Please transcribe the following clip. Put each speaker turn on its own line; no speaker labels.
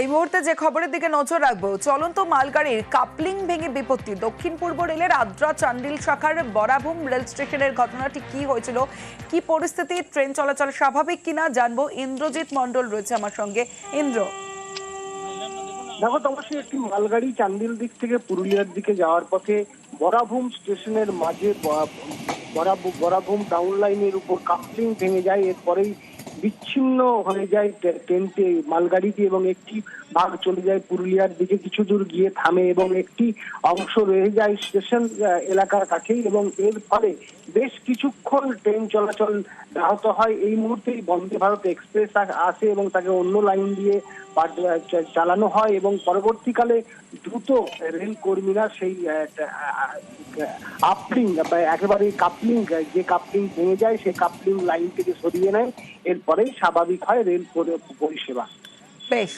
এই মুহূর্তে যে খবরের দিকে নজর রাখব চলন্ত মালগাড়ির কাপলিং ভেঙে বিপত্তি। দক্ষিণ পূর্ব রেলের আদ্রা চান্ডিল শাখার বরাভূম রেল স্টেশনের ঘটনাটি কি হয়েছিল? কি পরিস্থিতি? ট্রেন চলাচল স্বাভাবিক কিনা? জানব ইন্দ্রজিৎ মণ্ডল রয়েছে আমার সঙ্গে। ইন্দ্র।
দেখো অবশ্যই একটি মালগাড়ি চান্দিল দিক থেকে পুরুলিয়ার দিকে যাওয়ার পথে বরাভূম স্টেশনের মাঝে বরাভূম টাউন লাইনের উপর কাপলিং ভেঙে যায়। এরপরেই বিচ্ছিন্ন হয়ে যায় ট্রে- ট্রেনটি মালগাড়িটি এবং একটি ভাগ চলে যায় পুরুলিয়ার দিকে কিছু দূর গিয়ে থামে এবং একটি অংশ রয়ে যায় স্টেশন এলাকার কাছেই এবং এর ফলে বেশ কিছুক্ষণ ট্রেন চলাচল ব্যাহত হয়। এই মুহূর্তেই বন্দে ভারত এক্সপ্রেস আসে এবং তাকে অন্য লাইন দিয়ে চালানো হয় এবং পরবর্তীকালে দ্রুত রেল কর্মীরা সেই আপলিং একেবারে কাপলিং, যে কাপলিং ভেঙে যায় সেই কাপলিং লাইন থেকে সরিয়ে নেয়। এরপরেই স্বাভাবিক হয় রেল পরিষেবা।
বেশ।